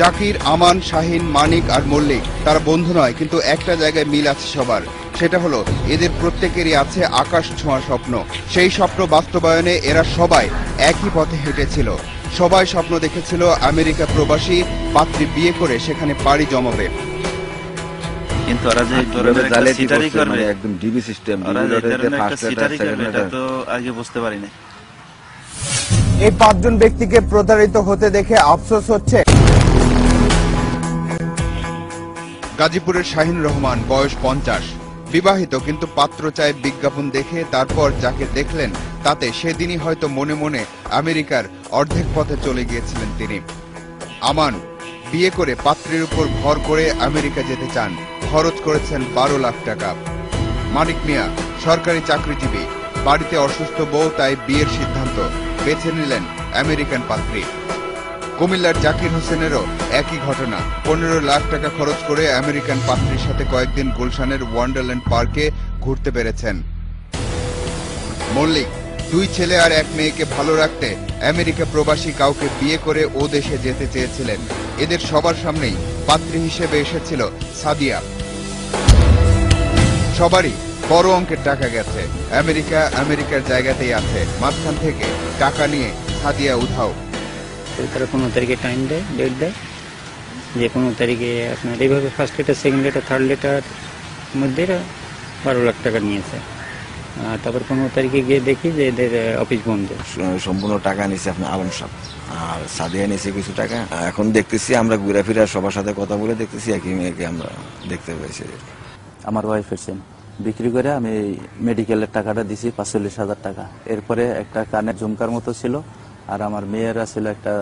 জাকির আমান শাহিন মানিক আর মল্লিক তারা বন্ধু নয় কিন্তু একটা জায়গায় মিল আছে সবার। সেটা হলো এদের প্রত্যেকেরই আছে আকাশ ছোঁয়া স্বপ্ন। সেই স্বপ্ন বাস্তবায়নে এরা সবাই একই পথে হেঁটেছিল। সবাই স্বপ্ন দেখেছিল আমেরিকা প্রবাসী পাত্রী বিয়ে করে সেখানে পাড়ি জমাবে। কিন্তু ওরা যে কীভাবে জালিয়াতি করছে, মানে একদম ডিবি সিস্টেম ওরা যে এই ধরনের একটা সিটারি করবে এটা তো আগে বুঝতে পারি না এই পাঁচজন ব্যক্তিকে প্রতারিত হতে দেখে আফসোস হচ্ছে। গাজীপুরের শাহিন রহমান, বয়স পঞ্চাশ। বিবাহিত, কিন্তু পাত্র চায় বিজ্ঞাপন দেখে তারপর যাকে দেখলেন তাতে সেদিনই হয়তো মনে মনে আমেরিকার অর্ধেক পথে চলে গিয়েছিলেন তিনি। আমান, বিয়ে করে পাত্রের উপর ভর করে আমেরিকা যেতে চান। খরচ করেছেন বারো লাখ টাকা। মানিক মিয়া, সরকারি চাকরিজীবী। বাড়িতে অসুস্থ বউ, তাই বিয়ের সিদ্ধান্ত। বেছে নিলেন আমেরিকান পাত্রী। কুমিল্লার জাকির হোসেনেরও একই ঘটনা। পনেরো লাখ টাকা খরচ করে আমেরিকান পাত্রীর সাথে কয়েকদিন গুলশানের ওয়ান্ডারল্যান্ড পার্কে ঘুরতে পেরেছেন। মল্লিক, দুই ছেলে আর এক মেয়েকে ভালো রাখতে আমেরিকা প্রবাসী কাউকে বিয়ে করে ও দেশে যেতে চেয়েছিলেন। এদের সবার সামনেই পাত্রী হিসেবে এসেছিল সাদিয়া। সবারই বড় অঙ্কের টাকা গেছে। আমেরিকা আমেরিকার জায়গাতেই আছে। মাঝখান থেকে টাকা নিয়ে সাদিয়া তারা পনেরো তারিখে টাইম দেয় ডেট দেয়। যে পনেরো তারিখে আপনার এইভাবে first letter second letter third letter মধ্যে বারো লাখ টাকা নিয়েছে। তারপর পনেরো তারিখে গিয়ে দেখি যে এদের অফিস বন্ধ। সম্পূর্ণ টাকা নিছে আপনার আলম সাহেব। আর সাদিয়া নিছে কিছু টাকা। এখন দেখতেছি আমরা ঘুরে ফিরে সবার সাথে কথা বলে দেখতেছি একই মেয়েকে আমরা দেখতে পেয়েছি। আমার ওয়াইফ এসেছেন বিক্রি করে আমি মেডিকেলের টাকাটা দিছি পাঁচচল্লিশ হাজার টাকা। এরপরে একটা কানের ঝুমকার মতো ছিল। আর আমার মেয়েরা ছিল একটা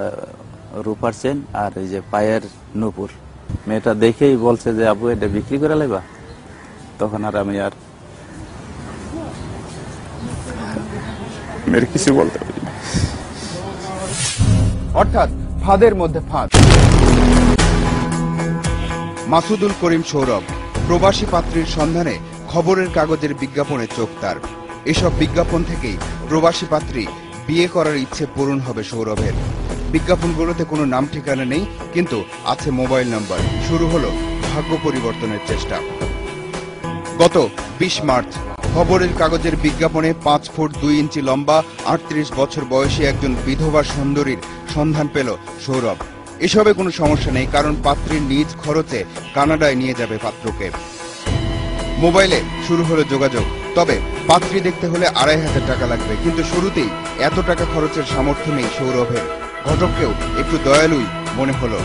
রূপার চেন আর এই যে পায়ের নুপুর। মেয়েটা দেখেই বলছে যে আবু এটা বিক্রি করে লেবা তখন আর আমি আর মেয়ের কিছু বলতে পারি না। অর্থাৎ ফাঁদের মধ্যে ফাঁদ। মাসুদুল করিম সৌরভ প্রবাসী পাত্রীর সন্ধানে খবরের কাগজের বিজ্ঞাপনে চোখ তার। এসব বিজ্ঞাপন থেকেই প্রবাসী পাত্রী বিয়ে করার ইচ্ছে পূরণ হবে সৌরভের। বিজ্ঞাপনগুলোতে কোনো নাম ঠিকানা নেই, কিন্তু আছে মোবাইল নাম্বার। শুরু হলো ভাগ্য পরিবর্তনের চেষ্টা। গত বিশ মার্চ, খবরের কাগজের বিজ্ঞাপনে পাঁচ ফুট দুই ইঞ্চি লম্বা, আটত্রিশ বছর বয়সী একজন বিধবা সুন্দরীর সন্ধান পেল সৌরভ। এসবে কোনো সমস্যা নেই, কারণ পাত্রীর নিজ খরচে কানাডায় নিয়ে যাবে পাত্রকে। মোবাইলে শুরু হলো যোগাযোগ। তবে পাত্রী দেখতে হলে আড়াই হাজার টাকা লাগবে, কিন্তু শুরুতেই এত টাকা খরচের সামর্থ্য নেই সৌরভের। ঘটককেও একটু দয়ালুই মনে হলো।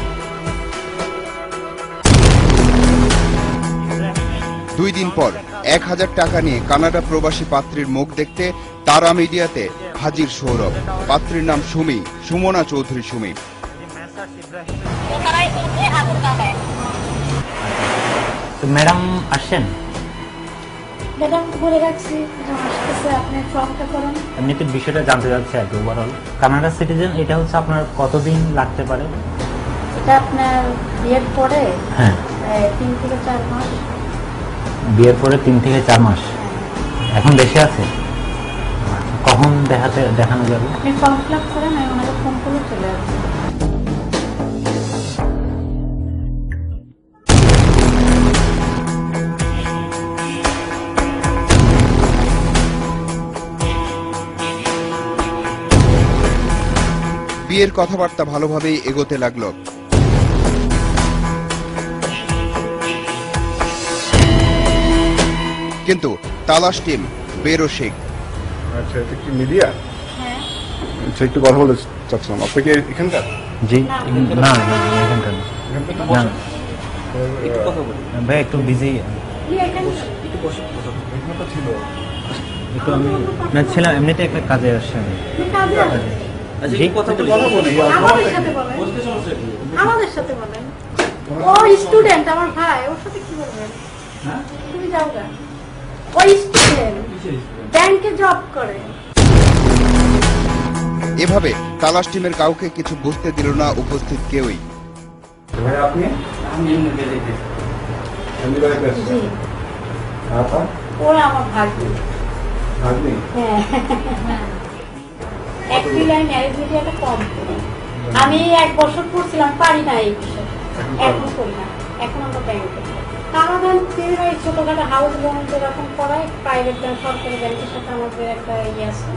দুই দিন পর এক হাজার টাকা নিয়ে কানাডা প্রবাসী পাত্রীর মুখ দেখতে তারা মিডিয়াতে হাজির সৌরভ। পাত্রীর নাম সুমি, সুমনা চৌধুরী সুমি। ম্যাডাম আসছেন? ম্যাডাম বলে রাখছি। আসতেছে আপনি ফর্মটা করুন। এমনিতে বিষয়টা জানতে চাচ্ছি আর কি ওভারঅল কানাডা সিটিজেন এটা হচ্ছে আপনার কতদিন লাগতে পারে? এটা আপনার বিয়ের পরে? হ্যাঁ। তিন থেকে চার মাস। বিয়ের পরে তিন থেকে চার মাস। এখন দেশে আছে? কখন দেখাতে দেখানো যাবে? আপনি ফর্ম ফিল আপ করেন আমি ওনাকে ফোন করে চলে আসব। বিয়ের কথাবার্তা ভালোভাবেই এগোতে লাগল। কিন্তু তালাশ টিম বেরসিক আচ্ছা এটা কি মিডিয়া? হ্যাঁ। আচ্ছা একটু কথা বলতে চাচ্ছিলাম। আপনি কি এখানকার? জি না এখানকার ভাই একটু বিজি আপনি এখানে এখানটা ছিল। একটু আমি না ছিলাম এমনিতে একটা কাজে আসছি। আমি আপনি কাজে আসেন জি আমাদের সাথে বলেন। আমাদের সাথে বলেন। ও স্টুডেন্ট আমার ভাই ওর সাথে কি বলবেন? তুমি যাও ও স্টুডেন্ট ব্যাংকে জব করে। এভাবে তালাশ টিমের কাউকে কিছু বুঝতে দিল না উপস্থিত কেউই। ভাই আপনি? ওরা আমার ভাগ্নি। ভাগ্নি? হ্যাঁ। এক মিলিয়ন ম্যারেজ মিডিয়াটা কম করে। আমি এক বছর পড়ছিলাম পারি না এই বিষয়ে। এখন করি না। এখন আমরা ব্যাংকে আমাদের এই ছোটখাটো হাউস লোন যেরকম করায় প্রাইভেট ব্যাংক সরকারি ব্যাংকের সাথে আমাদের একটা ইয়ে আছে।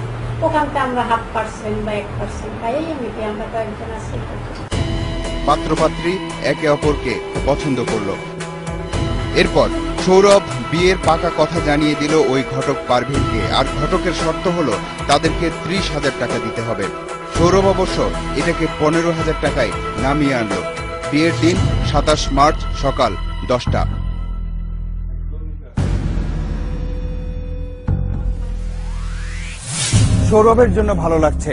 ওখানতে আমরা হাফ পার্সেন্ট বা এক পার্সেন্ট পাই এমনিতে আমরা কয়েকজন আছি। পাত্রপাত্রী একে অপরকে পছন্দ করল। এরপর সৌরভ বিয়ের পাকা কথা জানিয়ে দিল ওই ঘটক পারভিনকে। আর ঘটকের শর্ত হলো, তাদেরকে ত্রিশ হাজার টাকা দিতে হবে। সৌরভ অবশ্য এটাকে পনেরো হাজার টাকায় নামিয়ে আনলো। বিয়ের দিন সাতাশ মার্চ সকাল দশটা। সৌরভের জন্য ভালো লাগছে।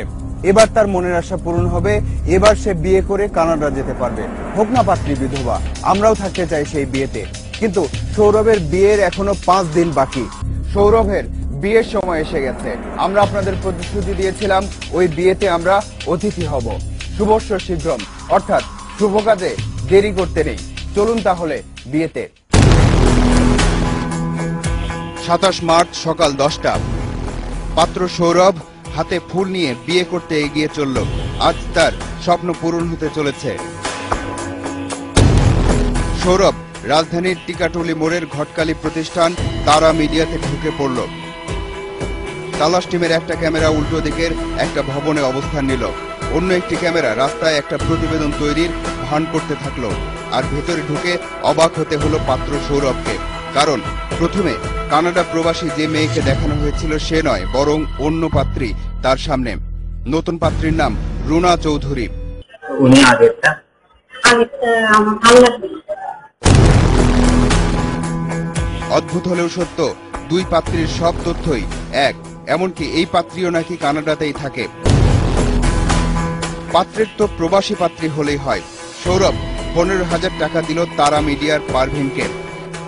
এবার তার মনের আশা পূরণ হবে। এবার সে বিয়ে করে কানাডা যেতে পারবে। হোক না পাত্রী বিধবা, আমরাও থাকতে চাই সেই বিয়েতে। কিন্তু সৌরভের বিয়ের এখনও পাঁচ দিন বাকি। সৌরভের বিয়ের সময় এসে গেছে। আমরা আপনাদের প্রতিশ্রুতি দিয়েছিলাম, ওই বিয়েতে আমরা অতিথি হব। শুভস্য শীঘ্রম। অর্থাৎ শুভ কাজে দেরি করতে নেই। চলুন তাহলে বিয়েতে। সাতাশ মার্চ সকাল দশটা। পাত্র সৌরভ হাতে ফুল নিয়ে বিয়ে করতে এগিয়ে চলল। আজ তার স্বপ্ন পূরণ হতে চলেছে। সৌরভ রাজধানীর টিকাটুলি মোড়ের ঘটকালি প্রতিষ্ঠান তারা মিডিয়াতে ঢুকে পড়ল। তালাশ টিমের একটা ক্যামেরা উল্টো দিকের একটা ভবনে অবস্থান নিল। অন্য একটি ক্যামেরা রাস্তায় একটা প্রতিবেদন তৈরির ভান করতে থাকল। আর ভেতরে ঢুকে অবাক হতে হলো পাত্র সৌরভকে। কারণ প্রথমে কানাডা প্রবাসী যে মেয়েকে দেখানো হয়েছিল সে নয় বরং অন্য পাত্রী তার সামনে। নতুন পাত্রীর নাম রুনা চৌধুরী। উনি আগেরটা? আগেরটা আমার ভালো লাগবে অদ্ভুত হলেও সত্য, দুই পাত্রীর সব তথ্যই এক। এমনকি এই পাত্রীও নাকি কানাডাতেই থাকে। পাত্রের তো প্রবাসী পাত্রী হলেই হয়। সৌরভ, পনেরো হাজার টাকা দিল তারা মিডিয়ার পারভিনকে।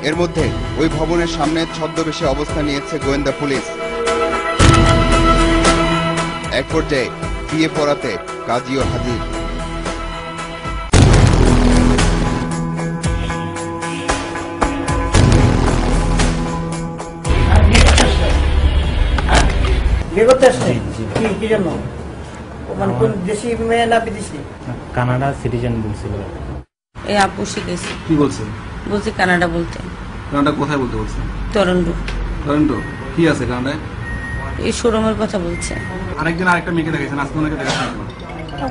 এর মধ্যে ওই ভবনের সামনে ছদ্মবেশে অবস্থান নিয়েছে গোয়েন্দা পুলিশ। এক পর্যায়ে বিয়ে পড়াতে কাজীও হাজির। বিয়ে কি কি জন্য? মানে কোন দেশি মেয়ে না বিদেশি? কানাডা সিটিজেন বলছিল এই আপু শিখেছি। কি বলছে বলছি কানাডা বলতে। কানাডা কোথায় বলতে বলছে টরন্টো। টরন্টো? কি আছে কানাডায়? এই শোরুমের কথা বলছে। আরেকদিন আরেকটা মেয়েকে দেখাইছেন আজকে ওনাকে?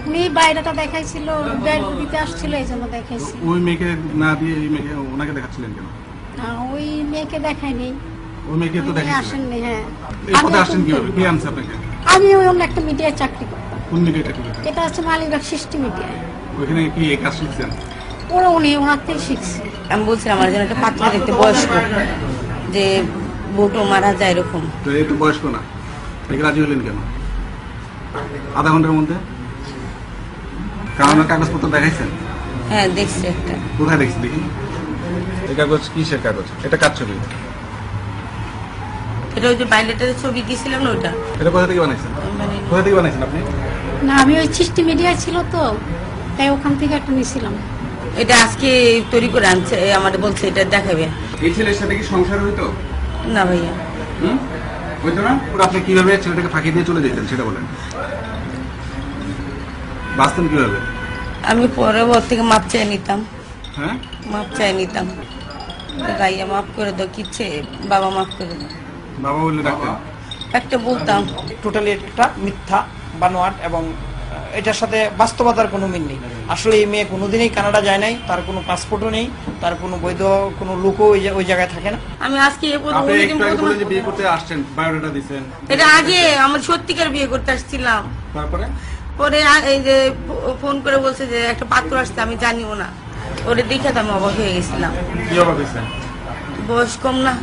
উনি বাইরেটা দেখাইছিল দিতে আসছিল এই জন্য দেখাইছি। ওই মেয়েকে না দিয়ে এই মেয়েকে ওনাকে দেখাচ্ছিলেন কেন? ওই মেয়েকে দেখাইনি ওই মেয়েকে তো উনি আসেননি হ্যাঁ। এই পথে কীভাবে? কে আনছে আপনাকে? আমি ওই অন্য একটা মিডিয়ায় চাকরি করতাম কোন এটা হচ্ছে সৃষ্টি মিডিয়ায় ওইখানে কি এই কাজ শিখছেন? ওরা উনি ওনার থেকে শিখছে। আমি বলছিলাম আমার যেন একটা পাত্র দেখতে বয়স্ক যে বউটো মারা যায় এরকম। তো একটু বয়স্ক না। রাজি হলেন কেন? আধা ঘণ্টার মধ্যে? কাগজপত্র দেখাইছেন? হ্যাঁ দেখছি একটা। কোথায় দেখছি দেখি? এই কাগজ কিসের কাগজ? এটা কাজ ছবি? এটা ওই যে বাইলেটারের ছবি দিয়েছিলাম না ওইটা? এটা কোথা থেকে বানাইছেন? মানে কোথা থেকে বানাইছেন আপনি? না আমি ওই সৃষ্টি মিডিয়ায় ছিল তো তাই ওখান থেকে একটা নিয়েছিলাম। এটা আজকে তৈরি করে আনছে আমাদের বলছে এটা দেখাবে। এই ছেলের সাথে কি সংসার হইতো? না ভাইয়া। হুম? হইতো না? ওরা আপনি কীভাবে ছেলেটাকে ফাঁকি দিয়ে চলে যেতেন সেটা বলেন। বাঁচতেন কীভাবে? আমি পরে ওর থেকে মাপ চাই নিতাম। হ্যাঁ? মাপ চাই নিতাম। গাইয়া মাফ করে দাও কিচ্ছে বাবা মাফ করে দাও। বাবা বললে ডাক্তার একটা বলতাম টোটালি একটা মিথ্যা বানোয়াট এবং এটার সাথে বাস্তবতার কোনো মিল নেই। আসলে এই মেয়ে কোনোদিনই কানাডা যায় নাই তার কোনো পাসপোর্টও নেই তার কোনো বৈধ কোনো লোকও ওই জায়গায় থাকে না। আমি আজকে বিয়ে করতে আসছেন বায়োডাটা দিছেন এটা আগে আমার সত্যিকার বিয়ে করতে আসছিলাম। তারপরে? পরে এই যে ফোন করে বলছে যে একটা পাত্র আসছে আমি জানিও না। ওরে দেখে তো আমি অবাক হয়ে গেছিলাম। কি বয়স কম না।